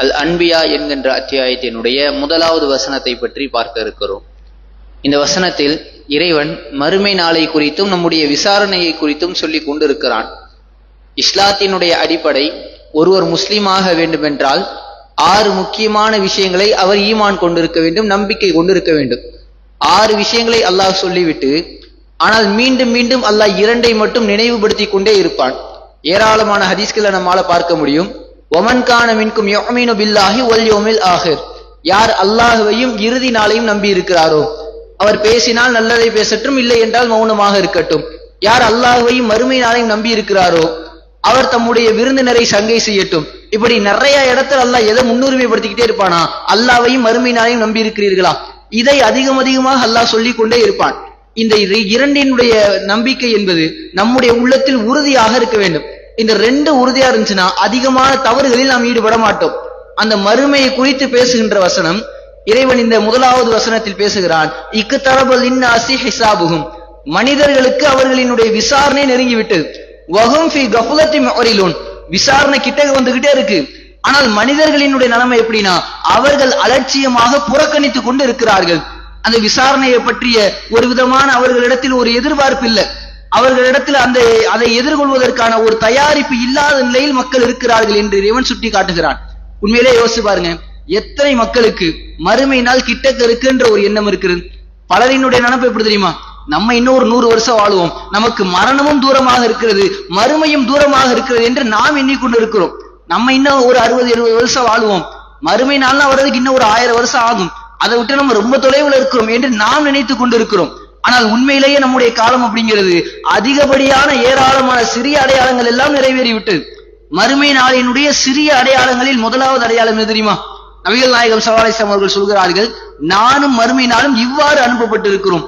அல் அன்பியா என்கின்ற அத்தியாயத்தினுடைய முதலாவது வசனத்தை பற்றி பார்க்க இருக்கிறோம். இந்த வசனத்தில் இறைவன் மறுமை நாளை குறித்தும் நம்முடைய விசாரணையை குறித்தும் சொல்லி கொண்டிருக்கிறான். இஸ்லாத்தினுடைய அடிப்படை ஒருவர் முஸ்லீமாக வேண்டுமென்றால் ஆறு முக்கியமான விஷயங்களை அவர் ஈமான் கொண்டிருக்க வேண்டும் நம்பிக்கை கொண்டிருக்க வேண்டும். ஆறு விஷயங்களை அல்லாஹ் சொல்லிவிட்டு ஆனால் மீண்டும் மீண்டும் அல்லாஹ் இரண்டை மட்டும் நினைவுபடுத்தி கொண்டே இருப்பான். ஏராளமான ஹதீஸ்களை நம்மால பார்க்க முடியும். ஒமன்கான மின்கும் யோமீனு பில்லாஹி ஒல் யோமில் ஆஹிர் யார் அல்லாஹுவையும் இறுதி நாளையும் நம்பி இருக்கிறாரோ அவர் பேசினால் நல்லதை பேசட்டும் இல்லை என்றால் மௌனமாக இருக்கட்டும். யார் அல்லாஹுவையும் மறுமை நாளையும் நம்பி இருக்கிறாரோ அவர் தம்முடைய விருந்தினரை சங்கை செய்யட்டும். இப்படி நிறைய இடத்துல அல்லாஹ் எதை முன்னுரிமைப்படுத்திக்கிட்டே இருப்பானா? அல்லாவையும் மறுமை நாளையும் நம்பி இருக்கிறீர்களா? இதை அதிகம் அதிகமாக அல்லாஹ் சொல்லிக் கொண்டே இருப்பான். இந்த இரண்டினுடைய நம்பிக்கை என்பது நம்முடைய உள்ளத்தில் உறுதியாக இருக்க வேண்டும். இந்த ரெண்டு உறுதியா இருந்துச்சுன்னா அதிகமான தவறுகளில் நாம் ஈடுபட மாட்டோம். அந்த மறுமையை குறித்து பேசுகின்ற வசனம் இறைவன் இந்த முதலாவது வசனத்தில் பேசுகிறான் இக்கு தரபல் இன்னாசி ஹிசாபுகும் மனிதர்களுக்கு அவர்களினுடைய விசாரணை நெருங்கிவிட்டது வகும் ஃபி கஃபுலத்தி விசாரணை கிட்ட வந்துகிட்டே இருக்கு. ஆனால் மனிதர்களினுடைய நிலைமை எப்படின்னா அவர்கள் அலட்சியமாக புறக்கணித்துக் கொண்டு இருக்கிறார்கள். அந்த விசாரணையை பற்றிய ஒரு விதமான அவர்களிடத்தில் ஒரு எதிர்பார்ப்பு இல்லை. அவர்களிடத்தில் அந்த அதை எதிர்கொள்வதற்கான ஒரு தயாரிப்பு இல்லாத நிலையில் மக்கள் இருக்கிறார்கள் என்று இறைவன் சுட்டி காட்டுகிறான். உண்மையிலே யோசிச்சு பாருங்க. எத்தனை மக்களுக்கு மறுமை நாள் கிட்டக்க இருக்குன்ற ஒரு எண்ணம் இருக்கிறது. பலரினுடைய நினப்பு எப்படி தெரியுமா? நம்ம இன்னும் ஒரு நூறு வருஷம் வாழுவோம். நமக்கு மரணமும் தூரமாக இருக்கிறது மறுமையும் தூரமாக இருக்கிறது என்று நாம் எண்ணிக்கொண்டு இருக்கிறோம் நம்ம இன்னும் ஒரு அறுபது எழுபது வருஷம் வாழுவோம். மறுமை நாள்லாம் வர்றதுக்கு இன்னும் ஒரு ஆயிரம் வருஷம் ஆகும். அதை விட்டு நம்ம ரொம்ப தொலைவில் இருக்கிறோம் என்று நாம் நினைத்துக் கொண்டிருக்கிறோம். ஆனால் உண்மையிலேயே நம்முடைய காலம் அப்படிங்கிறது அதிகப்படியான ஏராளமான சிறிய அடையாளங்கள் எல்லாம் நிறைவேறிவிட்டது மறுமை நாளினுடைய சிறிய அடையாளங்களில் முதலாவது அடையாளம் என்ன தெரியுமா? நபிகள் நாயகம் சவாலிசம் அவர்கள் சொல்கிறார்கள் நானும் மறுமை நாளும் இவ்வாறு அனுப்பப்பட்டிருக்கிறோம்.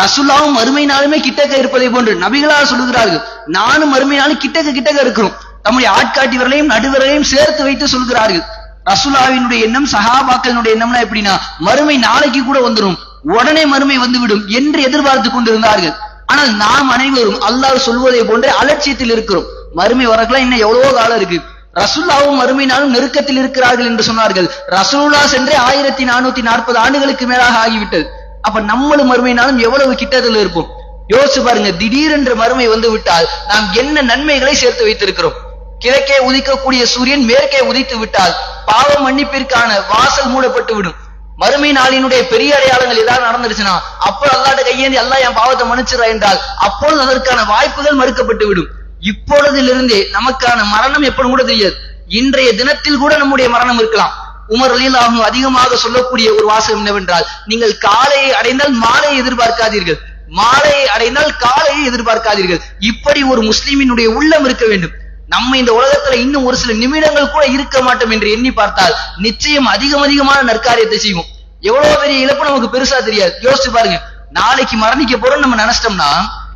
ரசுல்லாவும் மறுமை நாளுமே கிட்டக்க இருப்பதை போன்று நபிகளா சொல்லுகிறார்கள் நானும் மறுமை நாளும் கிட்டக்க கிட்டக்க இருக்கிறோம். தம்முடைய ஆட்காட்டி விரலையும் நடுவிரலையும் சேர்த்து வைத்து சொல்கிறார்கள். ரசுல்லாவினுடைய எண்ணம் சஹாபாக்களினுடைய எண்ணம்னா எப்படின்னா மறுமை நாளைக்கு கூட வந்துடும் உடனே மறுமை வந்துவிடும் என்று எதிர்பார்த்து கொண்டிருந்தார்கள். ஆனால் நாம் அனைவரும் அல்லாஹ் சொல்வதை போன்ற அலட்சியத்தில் இருக்கிறோம். மறுமை வரக்கலாம் இன்னும் எவ்வளவோ காலம் இருக்கு. ரசுல்லாவும் மறுமையினாலும் நெருக்கத்தில் இருக்கிறார்கள் என்று சொன்னார்கள். ரசூல்லா சென்றே ஆயிரத்தி நானூத்தி நாற்பது ஆண்டுகளுக்கு மேலாக ஆகிவிட்டது. அப்ப நம்மளும் மறுமையினாலும் எவ்வளவு கிட்டத்தில் இருப்போம்? யோசிச்சு பாருங்க திடீரென்று மறுமை வந்து விட்டால் நாம் என்ன நன்மைகளை சேர்த்து வைத்திருக்கிறோம்? கிழக்கே உதிக்கக்கூடிய சூரியன் மேற்கே உதித்து விட்டால் பாவ மன்னிப்பிற்கான வாசல் மூடப்பட்டு விடும் மறுமை நாளினுடைய பெரிய அடையாளங்கள் ஏதாவது நடந்துருச்சுன்னா அப்போ அல்லாட்ட கையேந்தி அல்லா என் பாவத்தை மன்னிச்சிடா என்றால் அப்பொழுது அதற்கான வாய்ப்புகள் மறுக்கப்பட்டு விடும் இப்பொழுதிலிருந்தே நமக்கான மரணம் எப்படும் கூட தெரியாது. இன்றைய தினத்தில் கூட நம்முடைய மரணம் இருக்கலாம். உமர் அலிலாகும் அதிகமாக சொல்லக்கூடிய ஒரு வாசகம் என்னவென்றால் நீங்கள் காலையை அடைந்தால் மாலையை எதிர்பார்க்காதீர்கள். மாலையை அடைந்தால் காலையை எதிர்பார்க்காதீர்கள். இப்படி ஒரு முஸ்லிமினுடைய உள்ளம் இருக்க வேண்டும். நம்ம இந்த உலகத்துல இன்னும் ஒரு சில நிமிடங்கள் கூட இருக்க மாட்டோம் என்று எண்ணி பார்த்தால் நிச்சயம் அதிகம் அதிகமான நற்காரியத்தை செய்வோம். எவ்வளவு பெரிய இழப்பு நமக்கு பெருசா தெரியாது. யோசிச்சு பாருங்க. நாளைக்கு மரணிக்க போறோம் நம்ம நினைச்சிட்டோம்னா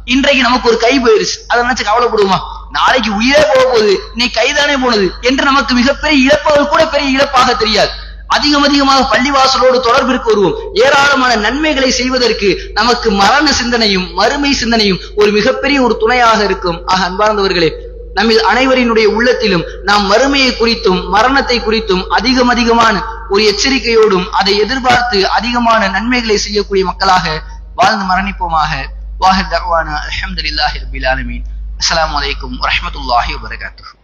இன்றைக்கு நமக்கு ஒரு கை போயிருச்சு. அதை நினைச்சு கவலைப்படுவோமா? நாளைக்கு உயிரே போக போகுது. நீ கைதானே போனது என்று நமக்கு மிகப்பெரிய இழப்புகள் கூட பெரிய இழப்பாக தெரியாது. அதிகம் அதிகமாக பள்ளிவாசலோடு தொடர்பிற்கு வருவோம். ஏராளமான நன்மைகளை செய்வதற்கு நமக்கு மரண சிந்தனையும் மறுமை சிந்தனையும் ஒரு மிகப்பெரிய ஒரு துணையாக இருக்கும். ஆக அன்பார்ந்தவர்களே நம்ம அனைவரினுடைய உள்ளத்திலும் நாம் மறுமையை குறித்தும் மரணத்தை குறித்தும் அதிகம் அதிகமான ஒரு எச்சரிக்கையோடும் அதை எதிர்பார்த்து அதிகமான நன்மைகளை செய்யக்கூடிய மக்களாக வாழ்ந்து மரணிப்போமாக. வாஹர் தகவான அலமதுல்லாஹி ரபில் ஆலமீன். அஸ்லாம் வலைக்கம் வரமத்துல்லாஹி வரகாத்து